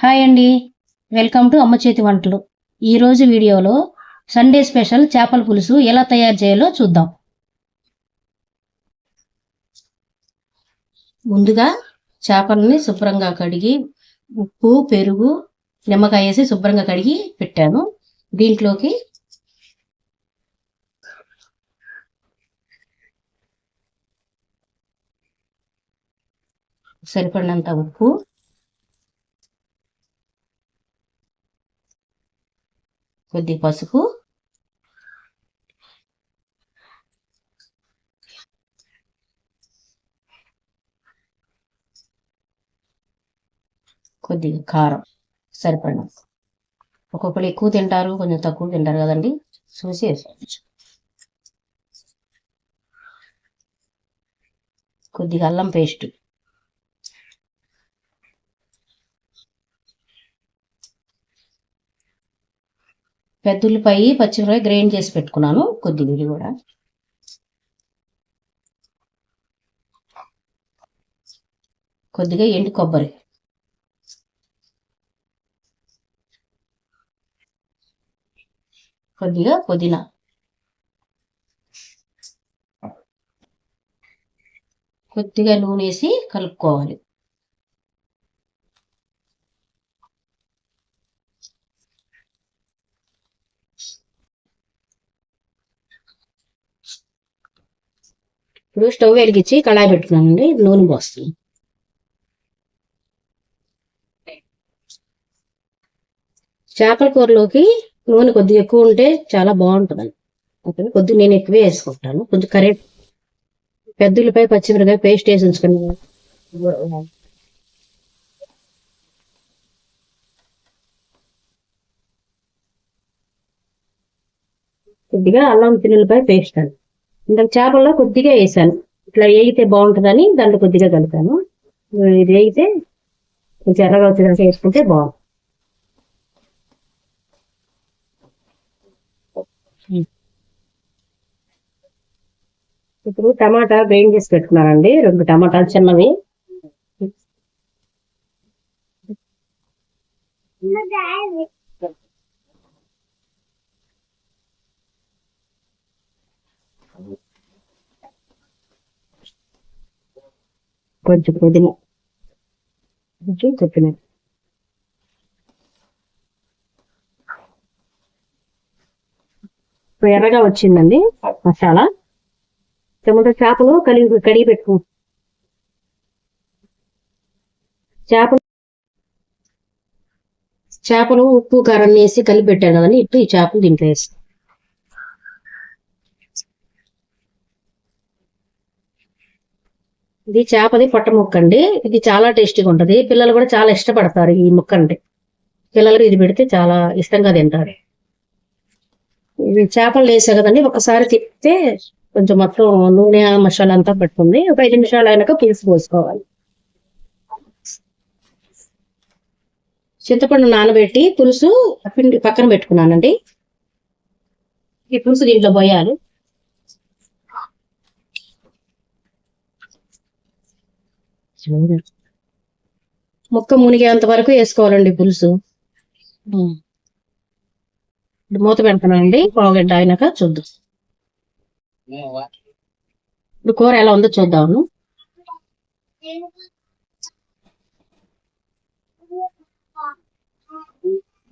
Hi అండి. Welcome to అమ్మ చేతి వంటలు. ఈరోజు వీడియోలో సండే స్పెషల్ చేపల పులుసు ఎలా తయారు చేయాలో చూద్దాం. ముందుగా చేపలని శుభ్రంగా కడిగి ఉప్పు పెరుగు నిమ్మకాయ వేసి శుభ్రంగా కడిగి పెట్టాను. దీంట్లోకి సరిపడినంత ఉప్పు కొద్ది పసుపు. కొద్దిగా కారం సరిపడిన. ఒక్కొక్కరు ఎక్కువ తింటారు కొంచెం తక్కువ తింటారు కదండి. చూసి వేసుకోవచ్చు. కొద్దిగా అల్లం పేస్ట్. పెద్దుల్లిపాయ పచ్చిమిరపకాయ గ్రైండ్ చేసి పెట్టుకున్నాను కొద్దిగా కూడా. కొద్దిగా ఎండు కొబ్బరి. కొద్దిగా పుదీనా. కొద్దిగా నూనె వేసి కలుపుకోవాలి. ఇప్పుడు స్టవ్ వెలిగించి కళాయి పెట్టుకున్నానండి. నూనె పోస్తుంది. చేపల కూరలోకి నూనె కొద్దిగా ఎక్కువ ఉంటే చాలా బాగుంటుందండి. ఓకే కొద్దిగా నేను ఎక్కువే వేసుకుంటాను. కొంచెం కరెక్ట్ పెద్దలపై పచ్చిమిరకాయ పేస్ట్ వేసి ఉంచుకుని కొద్దిగా అల్లం పిన్నులపై పేస్ట్ అండి. ఇందాక చేపల్లో కొద్దిగా వేసాను. ఇట్లా వేగితే బాగుంటుందని దాంట్లో కొద్దిగా కలిపాను. ఇది వేగితే కొంచెం ఎర్రగా వచ్చేదాకా వేసుకుంటే బాగుంటుంది. ఇప్పుడు టమాటా గ్రైండ్ చేసి పెట్టుకున్నానండి. రెండు టమాటాలు చిన్నవి. కొంచెం పుదీనా కొంచెం కొత్తిమీర ఎర్రగా వచ్చిందండి మసాలా. టమాటో చేపలు కలిగి కడిగి పెట్టుకో. చేపలు చేపలు ఉప్పు కారం వేసి కలిపి పెట్టాను కదండి. ఇప్పుడు ఈ చేపలు దీంట్లో ఇది చేపది పొట్ట ముక్క అండి ఇది చాలా టేస్టీగా ఉంటుంది. పిల్లలు కూడా చాలా ఇష్టపడతారు ఈ ముక్క అంటే పిల్లలు ఇది పెడితే చాలా ఇష్టంగా తింటారు. ఇది చేపలు వేసా కదండి ఒకసారి తిప్పితే కొంచెం మొత్తం నూనె మసాలా అంతా పట్టుకుంది. ఒక ఐదు నిమిషాలు అయినాక పులుసు పోసుకోవాలి. చింతపండు నానబెట్టి పులుసు పిండి పక్కన పెట్టుకున్నానండి. ఈ పులుసు దీంట్లో పోయాలి. ముక్క మునిగేంత వరకు వేసుకోవాలండి పులుసు. మూత పెడతానండి. పావుగంట అయినాక చూద్దాం. ఇప్పుడు కూర ఎలా ఉందో చూద్దాము.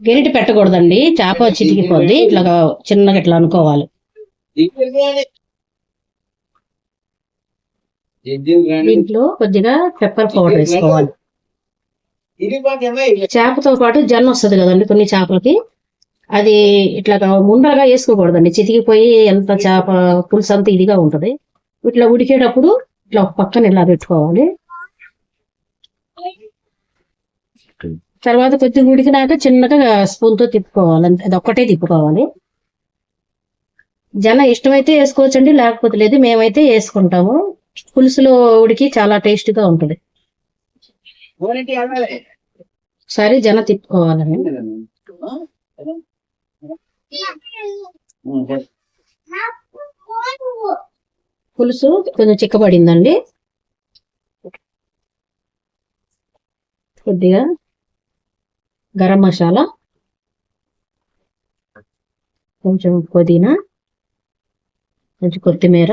గెరిటి పెట్టకూడదండి. చేప చితికిపోద్ది ఇట్లా చిన్నగా ఇట్లా అనుకోవాలి. దీంట్లో కొద్దిగా పెప్పర్ పౌడర్ వేసుకోవాలి. చేపతో పాటు జన్న వస్తుంది కదండి కొన్ని చేపలకి. అది ఇట్లా ముందరగా వేసుకోకూడదండి. చితికిపోయి ఎంత చేప పులుసు అంత ఇదిగా ఉంటది. ఇట్లా ఉడికేటప్పుడు ఇట్లా ఒక పక్కన ఇలా పెట్టుకోవాలి. తర్వాత కొద్దిగా ఉడికినాక చిన్నగా స్పూన్తో తిప్పుకోవాలి అది ఒక్కటే తిప్పుకోవాలి. జన ఇష్టమైతే వేసుకోవచ్చండి లేకపోతే లేదు మేమైతే వేసుకుంటాము. పులుసులో ఉడికి చాలా టేస్టీగా ఉంటుంది. సరే జన తిప్పుకోవాలని. పులుసు కొంచెం చిక్కబడిందండి. కొద్దిగా గరం మసాలా కొంచెం పుదీనా కొంచెం కొత్తిమీర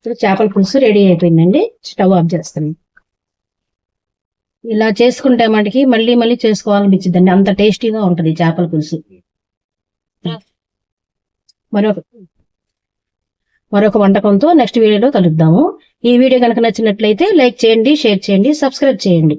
ఇప్పుడు చేపల పులుసు రెడీ అయిపోయిందండి. స్టవ్ ఆఫ్ చేస్తాను ఇలా చేసుకుంటే మనకి మళ్ళీ మళ్ళీ చేసుకోవాలనిపించిందండి అంత టేస్టీగా ఉంటుంది చేపల పులుసు. మరొక మరొక వంటకంతో నెక్స్ట్ వీడియోలో కలుద్దాము. ఈ వీడియో కనుక నచ్చినట్లయితే లైక్ చేయండి షేర్ చేయండి సబ్స్క్రైబ్ చేయండి.